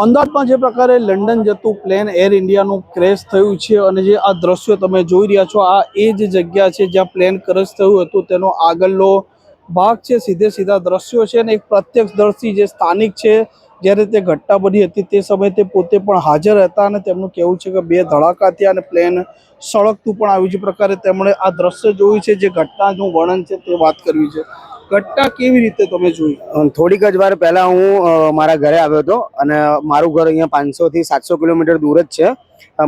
અમદાવાદમાં જે પ્રકારે લંડન જતું પ્લેન એર ઇન્ડિયાનું ક્રેશ થયું છે અને જે આ દ્રશ્યો તમે જોઈ રહ્યા છો, આ એ જ જગ્યા છે જ્યાં પ્લેન ક્રેશ થયું હતું. તેનો આગળનો ભાગ છે, સીધે સીધા દ્રશ્યો છે અને એક પ્રત્યક્ષદર્શી જે સ્થાનિક છે, જ્યારે તે ઘટના બની હતી તે સમયે તે પોતે પણ હાજર હતા અને તેમનું કહેવું છે કે બે ધડાકા થયા અને પ્લેન સળગતું પણ આવ્યું છે. પ્રકારે તેમણે આ દ્રશ્ય જોયું છે, જે ઘટનાનું વર્ણન છે તે વાત કરવી છે. ઘટના કેવી રીતે તમે જોઈ? થોડીક જ વાર પહેલા હું મારા ઘરે આવ્યો હતો અને મારું ઘર અહીંયા પાંચસો થી સાતસો કિલોમીટર દૂર જ છે.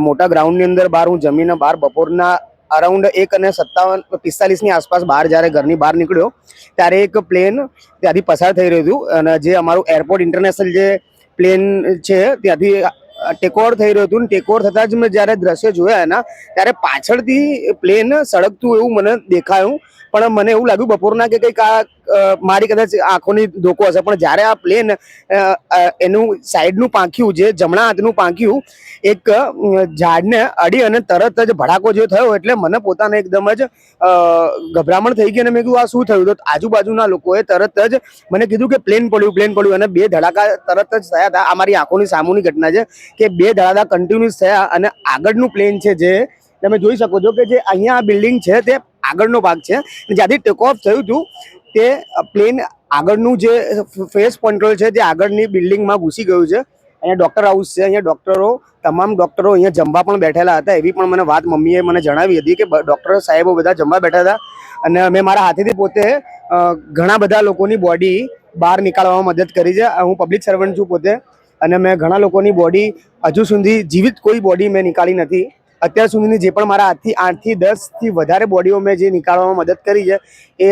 મોટા ગ્રાઉન્ડની અંદર બહાર હું જમીને, બહાર બપોરના અરાઉન્ડ એક અને સત્તાવન, પિસ્તાલીસની આસપાસ બહાર જ્યારે ઘરની બહાર નીકળ્યો, ત્યારે એક પ્લેન ત્યાંથી પસાર થઈ રહ્યું હતું અને જે અમારું એરપોર્ટ ઇન્ટરનેશનલ જે પ્લેન છે, ત્યાંથી ટેકઓવર થઈ રહ્યું હતું ને ટેકઓવર થતાં જ મેં જ્યારે દ્રશ્ય જોયા એના, ત્યારે પાછળથી પ્લેન સળગતું એવું મને દેખાયું. પણ મને એવું લાગ્યું બપોરના કે કંઈક આ મારી કદાચ આંખોની ધોકો હશે, પણ જ્યારે આ પ્લેન એનું સાઈડનું પાંખ્યું, જે જમણા હાથનું પાંખ્યું, એક ઝાડને અડી અને તરત જ ભડાકો જે થયો એટલે મને પોતાને એકદમ જ ગભરામણ થઈ ગઈ અને મેં કીધું, આ શું થયું? તો આજુબાજુના લોકોએ તરત જ મને કીધું કે પ્લેન પડ્યું પ્લેન પડ્યું અને બે ધડાકા તરત જ થયા હતા. આ મારી આંખોની સામુની ઘટના છે કે બે ધડાકા કન્ટિન્યુઅસ થયા અને આગળનું પ્લેન છે જે, તમે જોઈ શકો છો કે જે અહીંયા આ બિલ્ડિંગ છે તે આગળનો ભાગ છે. જ્યાંથી ટેક ઓફ થયું હતું તે પ્લેન આગળનું જે ફેસ કંટ્રોલ છે તે આગળની બિલ્ડિંગમાં ઘૂસી ગયું છે, અહીંયા ડૉક્ટર હાઉસ છે, અહીંયા ડોક્ટરો તમામ ડૉક્ટરો અહીંયા જમવા પણ બેઠેલા હતા. એવી પણ મને વાત મમ્મીએ મને જણાવી હતી કે ડૉક્ટર સાહેબો બધા જમવા બેઠા હતા અને મેં મારા હાથેથી પોતે ઘણા બધા લોકોની બોડી બહાર નીકાળવામાં મદદ કરી છે. હું પબ્લિક સર્વન્ટ છું પોતે અને મેં ઘણા લોકોની બોડી હજુ સુધી જીવિત કોઈ બોડી મેં નીકાળી નથી. અત્યાર સુધીની જે પણ મારા હાથથી આઠથી દસથી વધારે બોડીઓ મેં જે નીકાળવામાં મદદ કરી છે, એ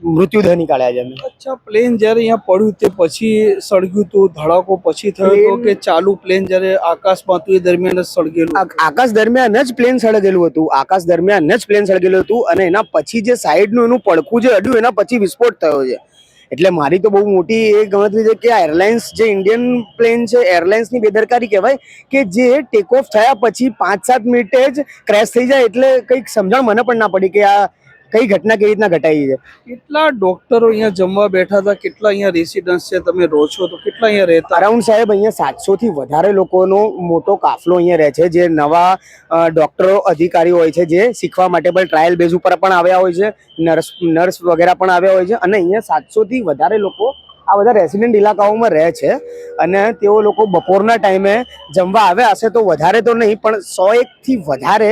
મૃત્યુદેહ નીકાળ્યા છે અચ્છા પ્લેન જ્યારે અહીંયા પડ્યું તે પછી સળગ્યું હતું ધડાકો પછી થયો હતો કે ચાલુ પ્લેન જ્યારે આકાશમાં હતું એ દરમિયાન જ સળગેલું આકાશ દરમિયાન જ પ્લેન સળગેલું હતું. આકાશ દરમિયાન જ પ્લેન સળગેલું હતું અને એના પછી જે સાઈડનું એનું પડખું જે અડ્યું એના પછી વિસ્ફોટ થયો છે. એટલે મારી તો બહુ મોટી એ ગણતરી છે કે આ એરલાઇન્સ જે ઇન્ડિયન પ્લેન છે એરલાઇન્સની બેદરકારી કહેવાય કે જે ટેક ઓફ થયા પછી પાંચ સાત મિનિટે જ ક્રેશ થઈ જાય એટલે કંઈક સમજણ મને પણ ના પડી કે આ કઈ ઘટના કેવી રીતના ઘટાઈ છે? કેટલા ડોક્ટરો અહીંયા જમવા બેઠા હતા? કેટલા અહીંયા રેસિડન્સ છે? તમે રહો છો તો કેટલા અહીંયા રહેતા? અરાઉન્ડ સાહેબ અહીંયા સાતસો થી વધારે લોકોનો મોટો કાફલો અહીંયા રહે છે જે નવા ડોક્ટરો અધિકારીઓ હોય છે જે શીખવા માટે પણ ટ્રાયલ બેઝ ઉપર પણ આવ્યા હોય છે નર્સ નર્સ વગેરે પણ આવ્યા હોય છે અને અહીંયા સાતસો થી વધારે લોકો આ બધા રેસિડેન્ટ ઇલાકાઓમાં રહે છે અને તેઓ લોકો બપોરના ટાઈમે જમવા આવ્યા હશે તો વધારે તો નહીં, પણ સો એકથી વધારે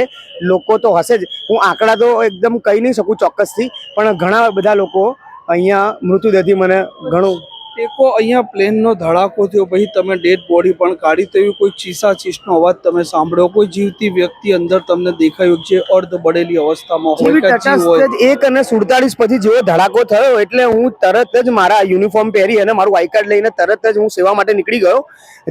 લોકો તો હશે જ. હું આંકડા તો એકદમ કહી નહીં શકું ચોક્કસથી, પણ ઘણા બધા લોકો અહીંયા મૃત્યુદેહથી મને ઘણું ટેકો અહીંયા પ્લેનનો ધડાકો થયો. પછી તમે ડેડ બોડી પણ કાઢી તેવી કોઈ ચીસા ચીસનો અવાજ તમે સાંભળ્યો? કોઈ જીવતી વ્યક્તિ અંદર તમને દેખાયું જે અર્ધ બળેલી અવસ્થામાં હોય એક અને સુડતાલીસ પછી જેવો ધડાકો થયો એટલે હું તરત જ મારા યુનિફોર્મ પહેરી અને મારું આઈ કાર્ડ લઈને તરત જ હું સેવા માટે નીકળી ગયો.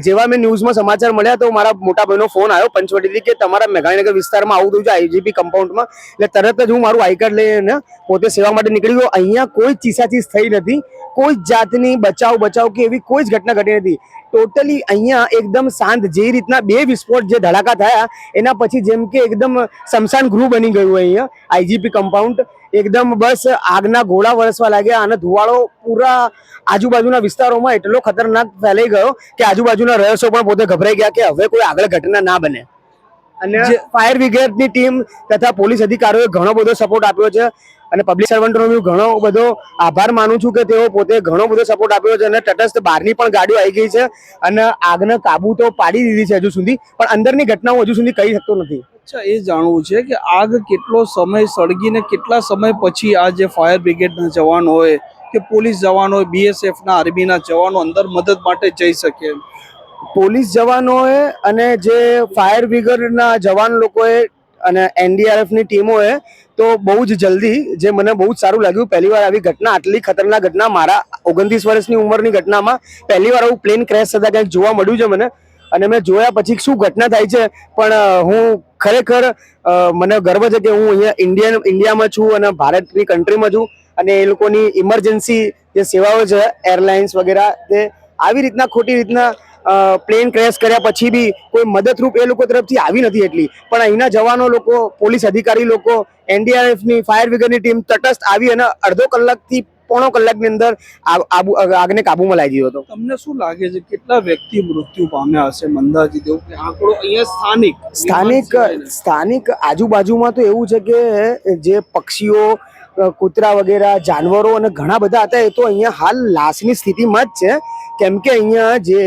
જેવા મેં ન્યૂઝમાં સમાચાર મળ્યા તો મારા મોટા ભાઈનો ફોન આવ્યો પંચવટીથી કે તમારા મેઘાણીનગર વિસ્તારમાં આવું થયું છે આઈજીપી કમ્પાઉન્ડમાં. એટલે તરત જ હું મારું આઈ કાર્ડ લઈને પોતે સેવા માટે નીકળી ગયો. અહીંયા કોઈ ચીસાચીસ થઈ નથી. કોઈ જ જાતની બચાવ બચાવ કે એવી કોઈ જ ઘટના ઘટી નથી. ટોટલી અહીંયા એકદમ શાંત જે રીતના બે વિસ્ફોટ જે ધડાકા થયા, એના પછી જેમ કે એકદમ સમશાન ગૃહ બની ગયું અહીંયા આઈજીપી કમ્પાઉન્ડ એકદમ બસ આગના ગોળા વરસવા લાગ્યા અને ધુવાળો પૂરા આજુબાજુના વિસ્તારોમાં એટલો ખતરનાક ફેલાઈ ગયો કે આજુબાજુના રહીશો પણ પોતે ગભરાઈ ગયા કે હવે કોઈ આગળ ઘટના ના બને. અને ફાયર બ્રિગેડની ટીમ તથા પોલીસ અધિકારીઓએ ઘણો બધો સપોર્ટ આપ્યો છે અને પબ્લિક સર્વન્ટનો હું ઘણો બધો આભાર માનું છું કે તેઓ પોતે ઘણો બધો સપોર્ટ આપ્યો છે અને તટસ્થ બહારની પણ ગાડીઓ આવી ગઈ છે અને આગને કાબુ તો પાડી દીધી છે હજુ સુધી પણ અંદરની ઘટનાઓ હજુ સુધી કહી શકતો નથી. અચ્છા એ જાણવું છે કે આગ કેટલો સમય સળગીને કેટલા સમય પછી આ જે ફાયર બ્રિગેડના જવાન હોય કે પોલીસ જવાનો હોય બીએસએફના આર્મીના જવાનો અંદર મદદ માટે જઈ શકે પોલીસ જવાનોએ અને જે ફાયર બ્રિગેડના જવાન લોકોએ અને એનડીઆરએફની ટીમોએ તો બહુ જ જલ્દી, જે મને બહુ જ સારું લાગ્યું પહેલી વાર આવી ઘટના, આટલી ખતરનાક ઘટના, મારા ઓગણત્રીસ વર્ષની ઉંમરની ઘટનામાં પહેલી વાર આવું પ્લેન ક્રેશ થતાં કંઈક જોવા મળ્યું છે મને. અને મેં જોયા પછી શું ઘટના થાય છે, પણ હું ખરેખર મને ગર્વ છે કે હું અહીંયા ઇન્ડિયન, ઇન્ડિયામાં છું અને ભારતની કન્ટ્રીમાં છું અને એ લોકોની ઇમરજન્સી જે સેવાઓ છે, એરલાઇન્સ વગેરે, તે આવી રીતના ખોટી રીતના પ્લેન ક્રેશ કર્યા પછી બી કોઈ મદદરૂપ એ લોકો તરફથી આવી નથી એટલી. પણ અહીંના જવાનો લોકો પોલીસ અધિકારી લોકો એનડીઆરએફની ફાયર બ્રિગેડની ટીમ તટસ્થ આવી અને અડધો કલાકથી પોણો કલાકની અંદર આબુ આગને કાબુમાં લાવી દીધો હતો. તમને શું લાગે છે કેટલા વ્યક્તિ મૃત્યુ પામ્યા હશે મંદાજી દેવ કે આંકડો અહીંયા સ્થાનિક? સ્થાનિક સ્થાનિક આજુબાજુમાં તો એવું છે કે જે પક્ષીઓ કૂતરા વગેરે જાનવરો અને ઘણા બધા હતા એ તો અહીંયા હાલ લાશની સ્થિતિમાં જ છે. કેમ કે અહીંયા જે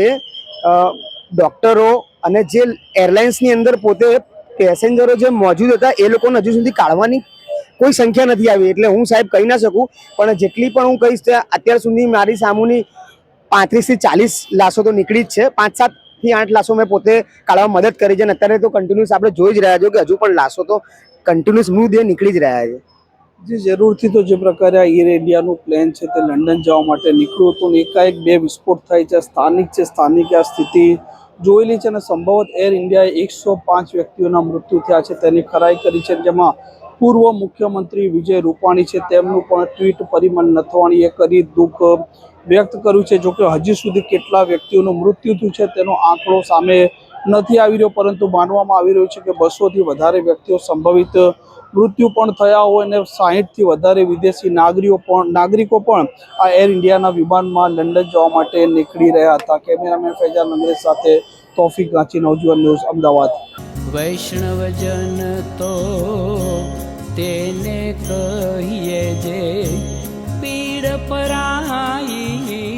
ડોક્ટરો અને જે એરલાઇન્સની અંદર પોતે પેસેન્જરો જે મોજૂદ હતા, એ લોકોને હજુ સુધી કાઢવાની કોઈ સંખ્યા નથી આવી. એટલે હું સાહેબ કહી ના શકું, પણ જેટલી પણ હું કહીશ અત્યાર સુધી મારી સામુની પાંત્રીસથી ચાલીસ લાશો તો નીકળી જ છે. પાંચ સાતથી આઠ લાશો મેં પોતે કાઢવામાં મદદ કરી છે અને અત્યારે તો કન્ટિન્યુઅસ આપણે જોઈ જ રહ્યા છો કે હજુ પણ લાશો તો કન્ટિન્યુઅસ મૃતદેહ નીકળી જ રહ્યા છે. જે જરૂરથી તો જે પ્રકારે આ એર ઇન્ડિયાનું પ્લેન છે તે લંડન જવા માટે નીકળ્યું હતું એકાએક બે વિસ્ફોટ થાય છે સ્થાનિક છે, સ્થાનિકે આ સ્થિતિ જોયેલી છે અને સંભવત એર ઇન્ડિયાએ એકસો પાંચ વ્યક્તિઓના મૃત્યુ થયા છે. તેની ખરાઈ કરી છે જેમાં પૂર્વ મુખ્યમંત્રી વિજય રૂપાણી છે, તેમનું પણ ટ્વીટ પરિમલ નથવાણીએ કરી દુઃખ વ્યક્ત કર્યું છે. જોકે હજી સુધી કેટલા વ્યક્તિઓનું મૃત્યુ થયું છે તેનો આંકડો સામે નથી આવી રહ્યો, પરંતુ માનવામાં આવી રહ્યું છે કે બસોથી વધારે વ્યક્તિઓ સંભવિત મૃત્યુ પણ થયા હોય અને સાહીઠથી વધારે વિદેશી નાગરિકો પણ નાગરિકો પણ આ એર ઇન્ડિયાના વિમાનમાં લંડન જવા માટે નીકળી રહ્યા હતા. કેમેરામેન ફૈજાન અંગ્રેજ સાથે તોફિક ગાંચી, નવજીવન ન્યૂઝ, અમદાવાદ. વૈષ્ણવજન તો તેને કહીએ જે પીડ પરાઈ